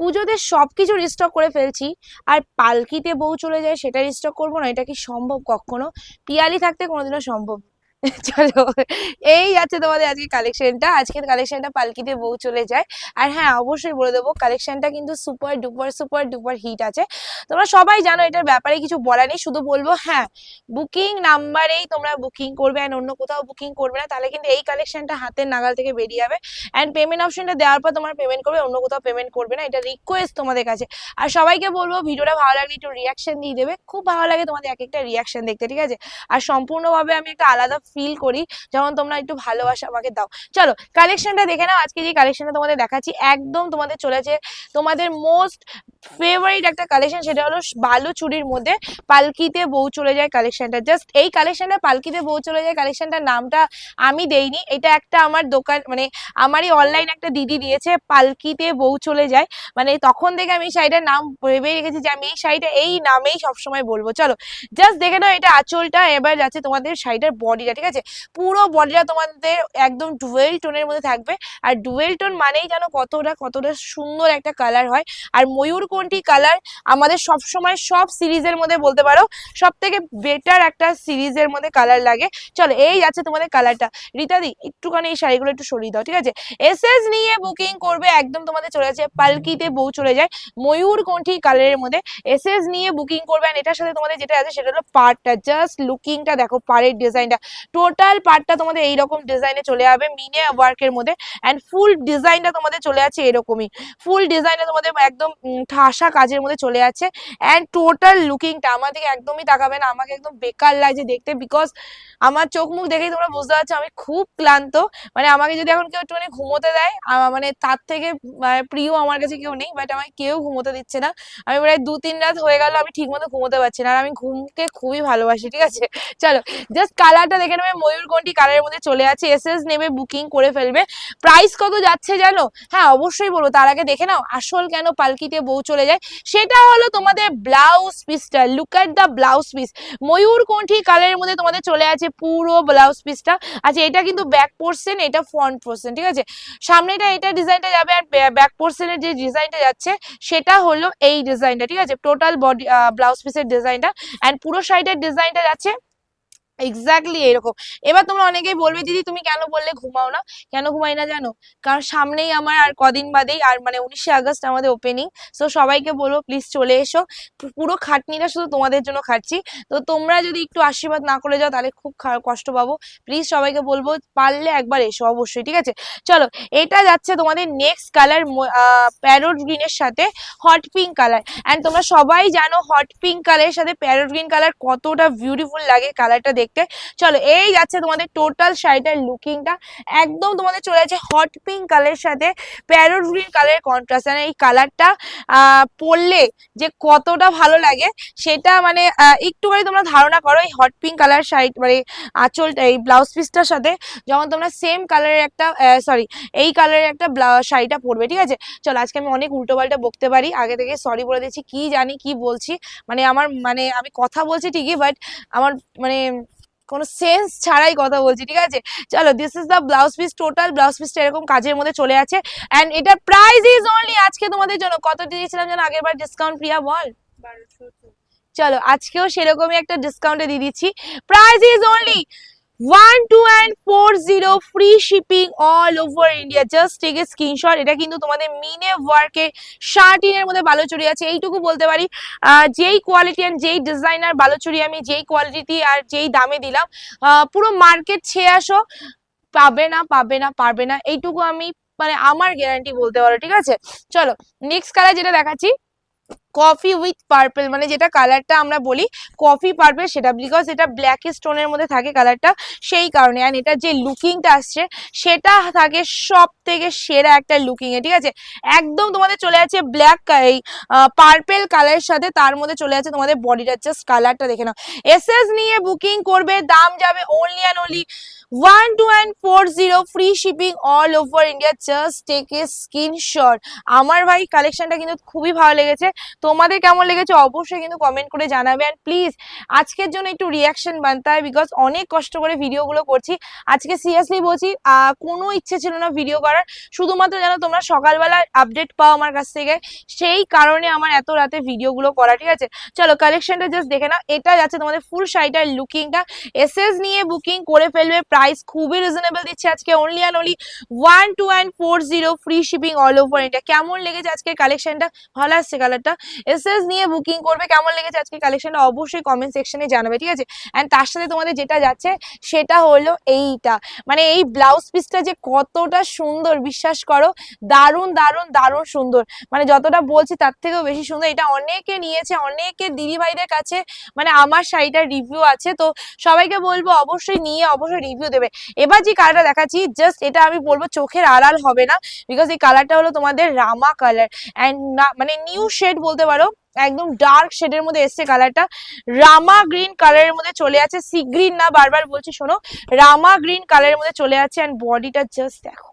পুজোতে সবকিছু রিস্টক করে ফেলছি আর পালকিতে বউ চলে যায়, সেটা রিস্টক করব না, এটা কি সম্ভব কখনো পিয়ালি থাকতে কোনোদিনও সম্ভব। চলো, এই যাচ্ছে তোমাদের আজকে কালেকশনটা আজকের কালেকশনটা পালকিতে বউ চলে যায়। আর হ্যাঁ অবশ্যই বলে দেবো কালেকশনটা কিন্তু super duper super duper hit আছে। তোমরা সবাই জানো, এটার ব্যাপারে কিছু বলা নেই। শুধু বলব হ্যাঁ বুকিং নাম্বারেই তোমরা বুকিং করবে অ্যান্ড অন্য কোথাও বুকিং করবে না। তাহলে কিন্তু এই কালেকশনটা হাতের নাগাল থেকে বেরিয়ে যাবে। অ্যান্ড পেমেন্ট অপশনটা দেওয়ার পর তোমরা পেমেন্ট করবে, অন্য কোথাও পেমেন্ট করবে না। এটা রিকোয়েস্ট তোমাদের কাছে। আর সবাইকে বলব, ভিডিওটা ভালো লাগলে একটু রিয়াকশন দিয়ে দেবে। খুব ভালো লাগে তোমাদের এক একটা রিয়াকশন দেখতে, ঠিক আছে? আর সম্পূর্ণভাবে আমি একটা আলাদা ফিল করি, যখন তোমরা একটু ভালোবাসা আমাকে দাও। চলো কালেকশনটা দেখে নাও, আজকে যে কালেকশনটা তোমাদের দেখাচ্ছি, একদম তোমাদের চলেছে তোমাদের মোস্ট ফেভারিট একটা কালেকশন সেটা হলো বালু চুরির মধ্যে পালকিতে বউ চলে যায় কালেকশনটা জাস্ট এই কালেকশনটা পালকিতে বউ চলে যায় কালেকশনটার নামটা আমি দেইনি। এটা একটা আমার দোকান মানে আমারই অনলাইন একটা দিদি দিয়েছে, পালকিতে বউ চলে যায়। মানে তখন থেকে আমি শাড়িটার নাম ভেবে রেখেছি যে আমি এই শাড়িটা এই নামেই সবসময় বলব। চলো জাস্ট দেখে নাও এটা আঁচলটা, এবার যাচ্ছে তোমাদের শাড়িটার বডিটা ঠিক আছে? পুরো বডিটা তোমাদের একদম ডুয়েল টোনের মধ্যে থাকবে। আর ডুয়েল টোন মানেই যেন কতটা কতটা সুন্দর একটা কালার হয়। আর ময়ূরকণ্ঠী কালার আমাদের সব সময় সব সিরিজের মধ্যে বলতে পারো সব থেকে বেটার একটা সিরিজের মধ্যে কালার লাগে। চলো, এই যাচ্ছে তোমাদের কালারটা রীতাদি একটুখানি এই শাড়িগুলো একটু সরিয়ে দাও, ঠিক আছে? এসএস নিয়ে বুকিং করবে, একদম তোমাদের চলে যাচ্ছে, পালকিতে বউ চলে যায় ময়ূরকণ্ঠী কালারের মধ্যে? এসএস নিয়ে বুকিং করবে আর এটার সাথে তোমাদের যেটা আছে, সেটা হলো পার্টটা জাস্ট লুকিংটা দেখো, পাড়ের ডিজাইনটা টোটাল পার্টটা তোমাদের এইরকম ডিজাইনে চলে যাবে মিনে ওয়ার্কের মধ্যে। অ্যান্ড ফুল ডিজাইনটা তোমাদের চলে আছে এরকমই। ফুল ডিজাইনটা তোমাদের একদম ঠাসা কাজের মধ্যে চলে যাচ্ছে। অ্যান্ড টোটাল লুকিংটা আমার দিকে একদমই তাকাবে না। আমাকে একদম বেকার লাগছে দেখতে বিকজ আমার চোখ মুখ দেখেই তোমরা বুঝতে পারছ আমি খুব ক্লান্ত। মানে আমাকে যদি এখন কেউ একটুখানি ঘুমোতে দেয় মানে তার থেকে মানে প্রিয় আমার কাছে কেউ নেই বাট আমাকে কেউ ঘুমোতে দিচ্ছে না। আমি প্রায় দু তিন রাত হয়ে গেল, আমি ঠিক মতো ঘুমোতে পারছি না। আর আমি ঘুমকে খুবই ভালোবাসি, ঠিক আছে? চলো জাস্ট কালারটা দেখে নেবে ময়ূরকণ্ঠী কালারের মধ্যে চলে আছে এসএস নেবে বুকিং করে ফেলবে। প্রাইস কত যাচ্ছে জানো? হ্যাঁ অবশ্যই বলব, তার আগে দেখে নাও, আসল কেন পালকিতে বউ চলে যায়। সেটা হলো তোমাদের ব্লাউজ পিসটা look at the blouse piece ময়ূরকণ্ঠী কালারের মধ্যে তোমাদের চলে আছে পুরো ব্লাউজ পিসটা আচ্ছা এটা কিন্তু ব্যাক পোর্শন এটা ফ্রন্ট পোর্শন ঠিক আছে? সামনেটা এটা ডিজাইনটা যাবে আর ব্যাক পোর্শনের যে ডিজাইনটা যাচ্ছে, সেটা হলো এই ডিজাইনটা ঠিক আছে? টোটাল বডি ব্লাউজ পিসের ডিজাইনটা অ্যান্ড পুরো সাইডের ডিজাইনটা যাচ্ছে এক্স্যাক্টলি এরকম। এবার তোমরা অনেকেই বলবে, দিদি, তুমি কেন বললে ঘুমাও না? কেন ঘুমাই না জানো? কারণ সামনেই আমার আর কদিন বাদেই, আর মানে উনিশে আগস্ট আমাদের ওপেনিং সো সবাইকে বলব প্লিজ চলে এসো। পুরো খাটনিটা শুধু তোমাদের জন্য খাটছি। তো তোমরা যদি একটু আশীর্বাদ না করে যাও, তাহলে খুব কষ্ট পাবো। প্লিজ সবাইকে বলব, পারলে একবার এসো অবশ্যই, ঠিক আছে? চলো, এটা যাচ্ছে তোমাদের নেক্সট কালার প্যারোট গ্রিনের সাথে হট পিঙ্ক কালার অ্যান্ড তোমরা সবাই জানো হট পিঙ্ক কালারের সাথে প্যারোট গ্রিন কালার কতটা বিউটিফুল লাগে কালারটা দেখতে। চলো, এই যাচ্ছে তোমাদের টোটাল শাড়িটার লুকিংটা একদম তোমাদের চলে যাচ্ছে হট পিঙ্ক কালারের সাথে প্যারোট গ্রিন কালারের কন্ট্রাস্ট মানে এই কালারটা পরলে যে কতটা ভালো লাগে, সেটা মানে একটুখানি তোমরা ধারণা করো এই হট পিঙ্ক কালার শাড়ি মানে আঁচলটা, এই ব্লাউজ পিসটার সাথে যখন তোমরা সেম কালারের একটা সরি এই কালারের একটা শাড়িটা পরবে, ঠিক আছে? চলো, আজকে আমি অনেক উল্টো পাল্টা বকতে পারি। আগে থেকে সরি বলে দিচ্ছি কি জানি কি বলছি। মানে আমার মানে আমি কথা বলছি ঠিকই বাট আমার মানে কোনো সেন্স ছাড়াই কথা বলছি ঠিক আছে? চলো this is the blouse piece total blouse পিসটা এরকম কাজের মধ্যে চলে আছে অ্যান্ড এটার প্রাইস ইজ অনলি আজকে তোমাদের জন্য। কত দিয়েছিলাম যেন আগের বার ডিসকাউন্ট প্রিয়া বল? চলো আজকেও সেরকমই একটা ডিসকাউন্টে দিয়ে দিচ্ছি। Price is only one two and four zero free shipping all over India just take a screenshot এটা কিন্তু তোমাদের মিনে ওয়ার্কে শার্টিনের মধ্যে বালুচুরি আছে। এইটুকু বলতে পারি। যেই কোয়ালিটি অ্যান্ড যেই ডিজাইনার বালুচুরি আমি যেই কোয়ালিটি আর যেই দামে দিলাম পুরো মার্কেট ছেয়ে আসো। পাবে না পাবে না, পারবে না। এইটুকু আমি মানে আমার গ্যারান্টি বলতে পারো, ঠিক আছে? চলো নেক্সট কালার যেটা দেখাচ্ছি কফি উইথ পার্পল মানে যেটা কালারটা আমরা বলি কফি পার্পেল সেটা বিকজ এটা ব্ল্যাক স্টোনের মধ্যে থাকে কালারটা সেই কারণে। অ্যান্ড এটা যে লুকিংটা আসছে, সেটা থাকে সব থেকে সেরা একটা লুকিং এ ঠিক আছে? একদম তোমাদের চলে যাচ্ছে ব্ল্যাক এই পার্পেল কালারের সাথে, তার মধ্যে চলে যাচ্ছে তোমাদের বডিটার জাস্ট কালারটা দেখে নাও। এসএস নিয়ে বুকিং করবে, দাম যাবে only and only one two and four zero free shipping all over India just take a screenshot আমার ভাই কালেকশনটা কিন্তু খুবই ভালো লেগেছে। তোমাদের কেমন লেগেছে অবশ্যই কিন্তু কমেন্ট করে জানাবে। অ্যান্ড প্লিজ আজকের জন্য একটু রিয়াকশন বানতে হয় বিকজ অনেক কষ্ট করে ভিডিওগুলো করছি। আজকে সিরিয়াসলি বলছি কোনো ইচ্ছে ছিল না ভিডিও করার। শুধুমাত্র যেন তোমরা সকালবেলা আপডেট পাও আমার কাছ থেকে। সেই কারণে আমার এত রাতে ভিডিওগুলো করা, ঠিক আছে? চলো কালেকশনটা জাস্ট দেখে নাও। এটা যাচ্ছে তোমাদের ফুল শাড়িটার লুকিংটা এসএস নিয়ে বুকিং করে ফেলবে। প্রাইস খুবই রিজনেবল দিচ্ছে আজকে। Only and only one two and four zero free shipping all over India কেমন লেগেছে আজকের কালেকশনটা ভালো আসছে কালারটা এসএস নিয়ে বুকিং করবে, কেমন লেগেছে আজকে কালেকশনটা অবশ্যই কমেন্ট সেকশনে জানাবে, ঠিক আছে? অ্যান্ড তার সাথে তোমাদের যেটা যাচ্ছে, সেটা হলো এইটা। মানে এই ব্লাউজ পিসটা যে কতটা সুন্দর, বিশ্বাস করো, দারুণ দারুণ দারুণ সুন্দর। মানে যতটা বলছি তার থেকেও বেশি সুন্দর। এটা অনেকে নিয়েছে, অনেকে দিদি ভাইদের কাছে মানে আমার শাড়িটার রিভিউ আছে, তো সবাইকে বলব অবশ্যই নিয়ে অবশ্যই রিভিউ দেবে। এবার যে কালারটা দেখাচ্ছি জাস্ট এটা আমি বলব চোখের আড়াল হবে না বিকজ এই কালারটা হলো তোমাদের রামা কালার অ্যান্ড মানে নিউ শেড বলতে পারো, একদম ডার্ক শেডের মধ্যে এসছে কালারটা রামা গ্রিন কালারের মধ্যে চলে আছে সি গ্রিন না বারবার বলছি শোনো। রামা গ্রিন কালারের মধ্যে চলে আছে অ্যান্ড বডিটা জাস্ট দেখো।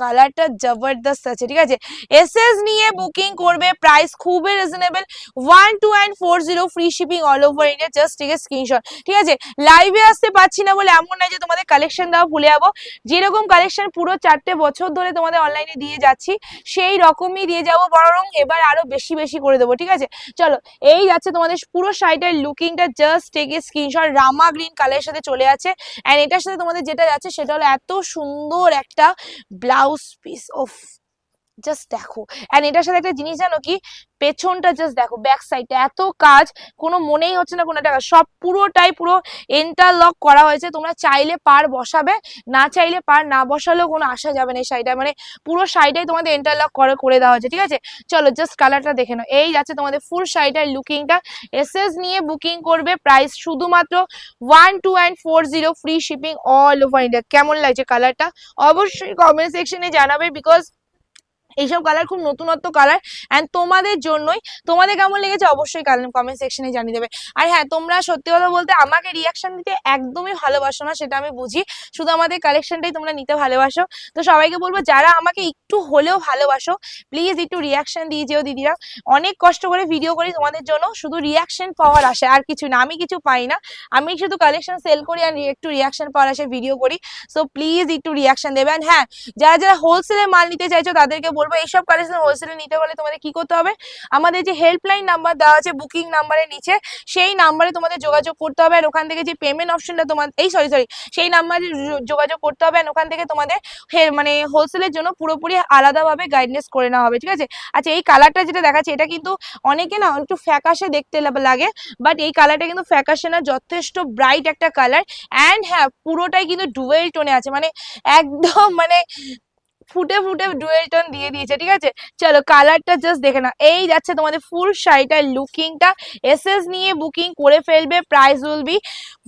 কালারটা জবরদস্ত আছে, ঠিক আছে? এসএস নিয়ে বুকিং করবে প্রাইস খুবই reasonable one two and four zero free shipping all over India just ঠিক আছে স্ক্রিনশট ঠিক আছে? লাইভে আসতে পারছি না বলে এমন নয় যে তোমাদের কালেকশন দেওয়া ভুলে যাব। যেরকম কালেকশন পুরো চারটে বছর ধরে তোমাদের অনলাইনে দিয়ে যাচ্ছি, সেই রকমই দিয়ে যাব, বরং এবার আরও বেশি বেশি করে দেবো, ঠিক আছে? চলো, এই যাচ্ছে তোমাদের পুরো শাড়িটার লুকিংটা just take screenshot Rama green কালারের সাথে চলে আছে অ্যান্ড এটার সাথে তোমাদের যেটা যাচ্ছে, সেটা হলো এত সুন্দর একটা ব্লাউজ পিস অফ জাস্ট দেখো। অ্যান্ড এটার সাথে একটা জিনিস জানো কি? পেছনটা জাস্ট দেখো ব্যাক সাইডটা এত কাজ, কোনো মনেই হচ্ছে না কোনো টাকা সব পুরোটাই পুরো ইন্টারলক করা হয়েছে। তোমরা চাইলে পার বসাবে, না চাইলে পার না বসালেও কোনো আসা যাবে না এই শাড়িটা মানে পুরো শাড়িটাই তোমাদের ইন্টারলক করে করে দেওয়া হয়েছে, ঠিক আছে? চলো জাস্ট কালারটা দেখে নাও। এই যাচ্ছে তোমাদের ফুল শাড়িটার লুকিংটা এসএস নিয়ে বুকিং করবে প্রাইস শুধুমাত্র one two and four zero free shipping all over India কেমন লাগছে কালারটা অবশ্যই কমেন্ট সেকশনে জানাবে বিকজ এইসব কালার খুব নতুনত্ব কালার অ্যান্ড তোমাদের জন্যই, তোমাদের কেমন লেগেছে অবশ্যই কমেন্ট সেকশনে জানিয়ে দেবে। আর হ্যাঁ তোমরা সত্যি কথা বলতে আমাকে রিয়াকশন দিতে একদমই ভালোবাসো না, সেটা আমি বুঝি। শুধু আমাদের কালেকশনটাই তোমরা নিতে ভালোবাসো। তো সবাইকে বলব, যারা আমাকে একটু হলেও ভালোবাসো প্লিজ একটু রিয়াকশন দিয়ে যেও দিদিরা। অনেক কষ্ট করে ভিডিও করি তোমাদের জন্য, শুধু রিয়াকশন পাওয়ার আসে আর কিছু না, আমি কিছু পাই না। আমি শুধু কালেকশন সেল করি আর একটু রিয়াকশন পাওয়ার আসে ভিডিও করি। সো প্লিজ একটু রিয়াকশন দেবে। And হ্যাঁ যারা যারা হোলসেলে মাল নিতে চাইছো, তাদেরকে বলব এইসব কালেকশন হোলসেলে নিতে হলে তোমাদের কি করতে হবে? আমাদের যে হেল্পলাইন নাম্বার দেওয়া আছে বুকিং নাম্বারের নিচে, সেই নাম্বারে তোমাদের যোগাযোগ করতে হবে। আর ওখান থেকে যে পেমেন্ট অপশনটা তোমার, এই সরি সরি সেই নাম্বারে যোগাযোগ করতে হবে। আর ওখান থেকে তোমাদের মানে হোলসেলের জন্য পুরোপুরি আলাদাভাবে গাইডনেস করে নেওয়া হবে, ঠিক আছে? আচ্ছা এই কালারটা যেটা দেখাচ্ছে, এটা কিন্তু অনেকে না একটু ফ্যাকাশে দেখতে লাগে বাট এই কালারটা কিন্তু ফ্যাকাশে না, যথেষ্ট ব্রাইট একটা কালার অ্যান্ড হ্যাঁ পুরোটাই কিন্তু ডুয়েল টোনে আছে মানে একদম মানে ফুটে ফুটে ডুয়েল টোন দিয়ে দিয়েছে, ঠিক আছে? চলো কালারটা জাস্ট দেখে না এই যাচ্ছে তোমাদের ফুল শাড়িটার লুকিংটা এসএস নিয়ে বুকিং করে ফেলবে price will be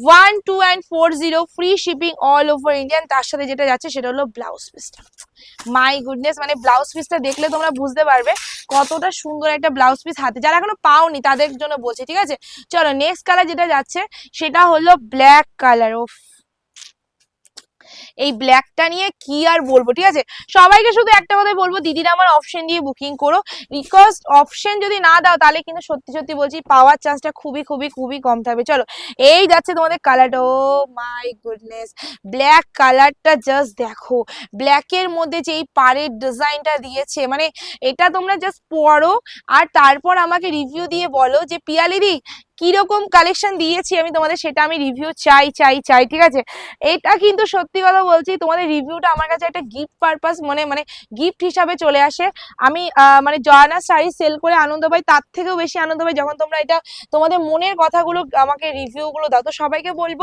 one two and four zero free shipping all over Indian তার সাথে যেটা যাচ্ছে সেটা হলো ব্লাউজ পিসটা মাই গুডনেস মানে ব্লাউজ পিসটা দেখলে তোমরা বুঝতে পারবে কতটা সুন্দর একটা ব্লাউজ পিস হাতে। যারা এখনও পাওনি, তাদের জন্য বলছি, ঠিক আছে? চলো নেক্সট কালার যেটা যাচ্ছে, সেটা হলো ব্ল্যাক কালার ও এই ব্ল্যাকটা নিয়ে কি আর বলব, ঠিক আছে? সবাইকে শুধু একটা কথাই বলব, দিদিরা আমার অপশন দিয়ে বুকিং করো। বিকজ অপশন যদি না দাও, তাহলে কিন্তু সত্যি সত্যি বলছি, পাওয়ার চান্সটা খুবই খুবই খুবই কম থাকবে। চলো, এই যাচ্ছে তোমাদের কালারটা ও মাই গুডনেস ব্ল্যাক কালারটা জাস্ট দেখো। ব্ল্যাকের মধ্যে যে এই পাড়ের ডিজাইনটা দিয়েছে মানে এটা তোমরা জাস্ট পড়ো, আর তারপর আমাকে রিভিউ দিয়ে বলো যে পিয়ালিদি কীরকম কালেকশন দিয়েছি আমি তোমাদের সেটা আমি রিভিউ চাই চাই চাই, ঠিক আছে? এটা কিন্তু সত্যি কথা বলছি, তোমাদের রিভিউটা আমার কাছে একটা গিফট পারপাস মানে মানে গিফট হিসাবে চলে আসে। আমি মানে জয়ানা শাড়ি সেল করে আনন্দ পাই, তার থেকেও বেশি আনন্দ পাই যখন তোমরা এটা, তোমাদের মনের কথাগুলো আমাকে রিভিউ গুলো দাও। তো সবাইকে বলব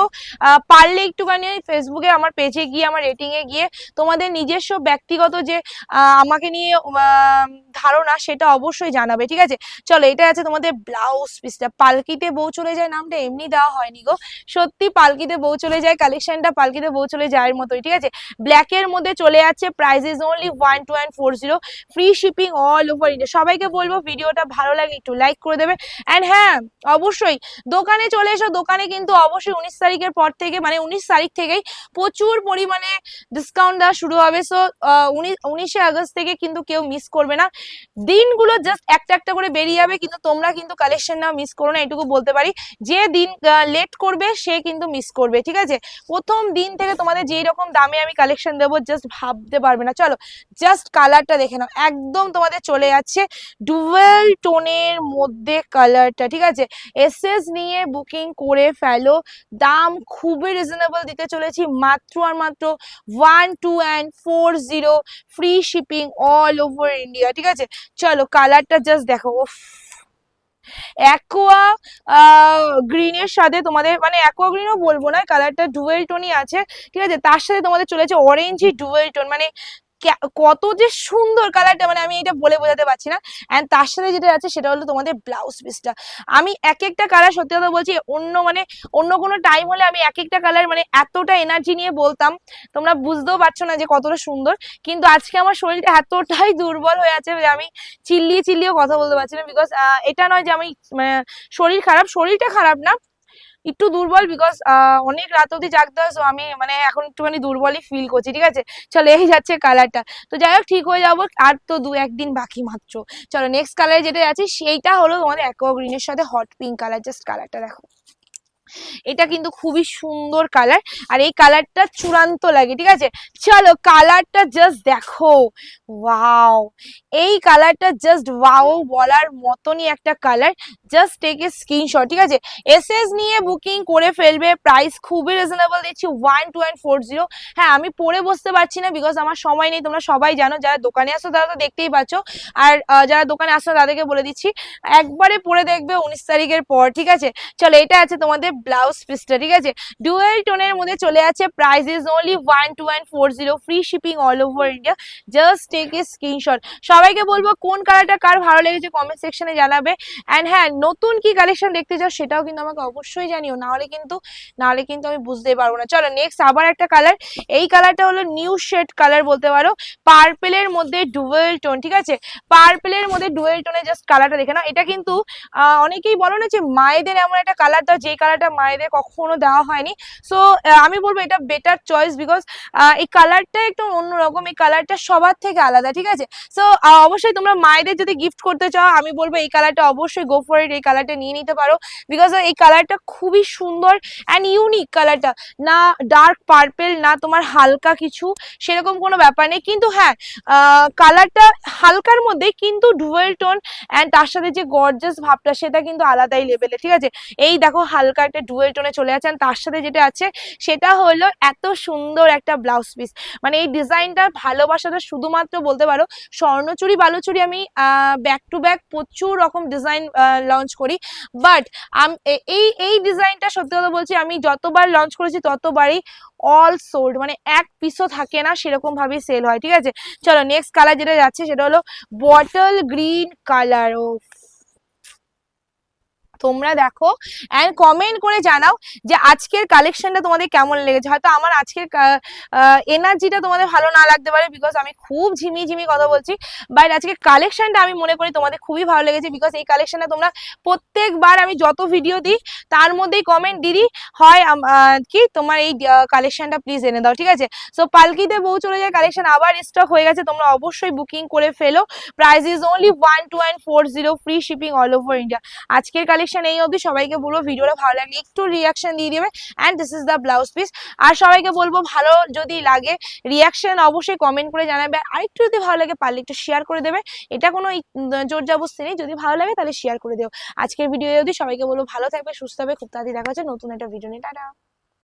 পারলে একটুখানি ফেসবুকে আমার পেজে গিয়ে, আমার রেটিংয়ে গিয়ে তোমাদের নিজস্ব ব্যক্তিগত যে আমাকে নিয়ে ধারণা সেটা অবশ্যই জানাবে, ঠিক আছে? চলো, এটা আছে তোমাদের ব্লাউজ পিসটা পালকিতে বউ চলে যায় নামটা এমনি দেওয়া হয়নি গো। সত্যি পালকিতে বউ চলে যায় কালেকশনটা পালকিতে বউ চলে যায় মতোই, ঠিক আছে? ব্ল্যাকের মধ্যে চলে যাচ্ছে price is only one two and four zero free shipping all over India সবাইকে বলব ভিডিওটা ভালো লাগলে একটু লাইক করে দেবে। অ্যান্ড হ্যাঁ অবশ্যই, দোকানে চলে এসো। দোকানে কিন্তু অবশ্যই উনিশ তারিখের পর থেকে মানে উনিশ তারিখ থেকেই প্রচুর পরিমাণে ডিসকাউন্ট দেওয়া শুরু হবে। সো উনিশে আগস্ট থেকে কিন্তু কেউ মিস করবে না। দিনগুলো জাস্ট একটা একটা করে বেরিয়ে যাবে, কিন্তু তোমরা কিন্তু কালেকশন না মিস করো না, এটুকু বলতে পারি। যে দিন লেট করবে, সে কিন্তু মিস করবে, ঠিক আছে? প্রথম দিন থেকে তোমাদের যেই রকম দামে আমি কালেকশন দেবো জাস্ট ভাবতে পারবে না। চলো জাস্ট কালারটা দেখে নাও। একদম তোমাদের চলে যাচ্ছে ডুয়েল টোনের মধ্যে কালারটা ঠিক আছে? এসএস নিয়ে বুকিং করে ফেলো। দাম খুবই রিজনেবল দিতে চলেছি, মাত্র আর মাত্র one two and four zero free shipping all over India ঠিক আছে? চলো কালারটা জাস্ট দেখো ওফ অ্যাকোয়া গ্রিনের সাথে তোমাদের মানে অ্যাকোয়া গ্রিনও বলব না কালারটা ডুয়েল টোনই আছে, ঠিক আছে? তার সাথে তোমাদের চলেছে অরেঞ্জই ডুয়েল টোন মানে কত যে সুন্দর কালারটা মানে আমি এটা বলে বোঝাতে পারছি না। অ্যান্ড তার সাথে যেটা আছে সেটা হলো তোমাদের ব্লাউজ পিসটা আমি এক একটা কালার সত্যি কথা বলছি অন্য মানে অন্য কোনো টাইম হলে আমি এক একটা কালার মানে এতটা এনার্জি নিয়ে বলতাম। তোমরা বুঝতেও পারছ না যে কতটা সুন্দর। কিন্তু আজকে আমার শরীরটা এতটাই দুর্বল হয়ে আছে যে আমি চিল্লিয়ে চিল্লিয়েও কথা বলতে পারছি না। বিকজ এটা নয় যে আমি মানে, শরীর খারাপ শরীরটা খারাপ না। একটু দুর্বল বিকজ অনেক রাত অবধি জাগতে হয় আমি মানে এখন একটুখানি দুর্বলই ফিল করছি, ঠিক আছে? চলো, এই যাচ্ছে কালারটা তো যাই হোক, ঠিক হয়ে যাব, আর তো দু একদিন বাকি মাত্র। চলো নেক্সট কালার যেটা আছে সেইটা হলো তোমাদের অ্যাকোয়া গ্রিনের সাথে হট পিঙ্ক কালার জাস্ট কালারটা দেখো। এটা কিন্তু খুবই সুন্দর কালার আর এই কালারটা চূড়ান্ত লাগে, ঠিক আছে? চলো কালারটা জাস্ট দেখো। ওয়াও এই কালারটা জাস্ট ওয়াও বলার মতনই একটা colour just take a screenshot ঠিক আছে? এসএস নিয়ে বুকিং করে ফেলবে প্রাইস খুবই রিজনেবল দিচ্ছি one two and four zero হ্যাঁ আমি পরে বসতে পারছি না বিকজ আমার সময় নেই, তোমরা সবাই জানো, যারা দোকানে আসো তারা তো দেখতেই পাচ্ছ। আর যারা দোকানে আসো তাদেরকে বলে দিচ্ছি, একবারে পরে দেখবে উনিশ তারিখের পর, ঠিক আছে? চলো এটা আছে তোমাদের ব্লাউজ পিসটা ঠিক আছে? ডুয়েল টোনের মধ্যে চলে আছে price is only one two and four zero free shipping all over India just take a screenshot সবাইকে বলব কোন কালারটা কার ভালো লেগেছে কমেন্ট সেকশনে জানাবে। অ্যান্ড হ্যাঁ নতুন কি কালেকশন দেখতে চাও সেটাও কিন্তু আমাকে অবশ্যই জানিও, নাহলে কিন্তু নাহলে কিন্তু আমি বুঝতেই পারব না। চলো নেক্সট আবার একটা কালার এই কালারটা হলো নিউ শেড কালার বলতে পারো। পার্পেলের মধ্যে ডুয়েল টোন ঠিক আছে? পার্পেলের মধ্যে ডুয়েল টোনের জাস্ট কালারটা দেখে নাও। এটা কিন্তু অনেকেই বলো না যে মায়েদের এমন একটা কালার দাও যেই কালারটা মায়েদের কখনো দেওয়া হয়নি। সো আমি বলব এটা বেটার চয়েস বিকজ এই কালারটা একটু অন্যরকম, এই কালারটা সবার থেকে আলাদা, ঠিক আছে? সো অবশ্যই তোমরা মায়েদের যদি গিফট করতে চাও, আমি বলব এই কালারটা অবশ্যই গো ফর এই কালারটা নিয়ে নিতে পারো। বিকজ এই কালারটা খুবই সুন্দর অ্যান্ড ইউনিক কালারটা না ডার্ক পার্পেল না তোমার হালকা কিছু, সেরকম কোনো ব্যাপার নেই। কিন্তু হ্যাঁ কালারটা হালকার মধ্যে কিন্তু ডুয়েল টোন অ্যান্ড তার সাথে যে গর্জাস ভাবটা, সেটা কিন্তু আলাদাই লেভেলে ঠিক আছে? এই দেখো হালকা ডুয়েল টোনে চলে যাচ্ছে and তার সাথে যেটা আছে, সেটা হলো এত সুন্দর একটা ব্লাউজ পিস মানে এই ডিজাইনটার ভালোবাসাটা শুধুমাত্র বলতে পারো, স্বর্ণচুরি, বালুচুরি আমি ব্যাক টু ব্যাক প্রচুর রকম ডিজাইন লঞ্চ করি। বাট এই এই ডিজাইনটা সত্যি কথা বলছি, আমি যতবার লঞ্চ করেছি ততবারই অল সোল্ড মানে এক পিসও থাকে না, সেরকম ভাবেই সেল হয়, ঠিক আছে? চলো নেক্সট কালার যেটা যাচ্ছে সেটা হলো বটল গ্রিন কালার ও তোমরা দেখো অ্যান্ড কমেন্ট করে জানাও যে আজকের কালেকশনটা তোমাদের কেমন লেগেছে। হয়তো আমার আজকের এনার্জিটা তোমাদের ভালো না লাগতে পারে বিকজ আমি খুব ঝিমি ঝিমি কথা বলছি। বাট আজকের কালেকশনটা আমি মনে করি তোমাদের খুবই ভালো লেগেছে বিকজ এই কালেকশনটা তোমরা প্রত্যেকবার আমি যত ভিডিও দিই, তার মধ্যেই কমেন্ট দিদি, হয় কি তোমার এই কালেকশনটা প্লিজ এনে দাও, ঠিক আছে? সো পালকিতে বউ চলে যায় কালেকশন আবার স্টক হয়ে গেছে, তোমরা অবশ্যই বুকিং করে ফেলো। Price is only one two and four zero free shipping all over India আজকের কালেকশন এই অবধি সবাইকে বলব ভিডিওটা ভালো লাগলে একটু রিয়াকশন দিয়ে দেবে। And this is the blouse piece আর সবাইকে বলব ভালো যদি লাগে রিয়াকশন অবশ্যই কমেন্ট করে জানাবে। আর একটু যদি ভালো লাগে পারলে একটু শেয়ার করে দেবে। এটা কোনো জোর জবস্তি নেই। যদি ভালো লাগে তাহলে শেয়ার করে দিও। আজকের ভিডিও অবধি সবাইকে বলব ভালো থাকবে, সুস্থ হবে খুব তাড়াতাড়ি দেখা হচ্ছে নতুন একটা ভিডিও নিয়ে। টাটা।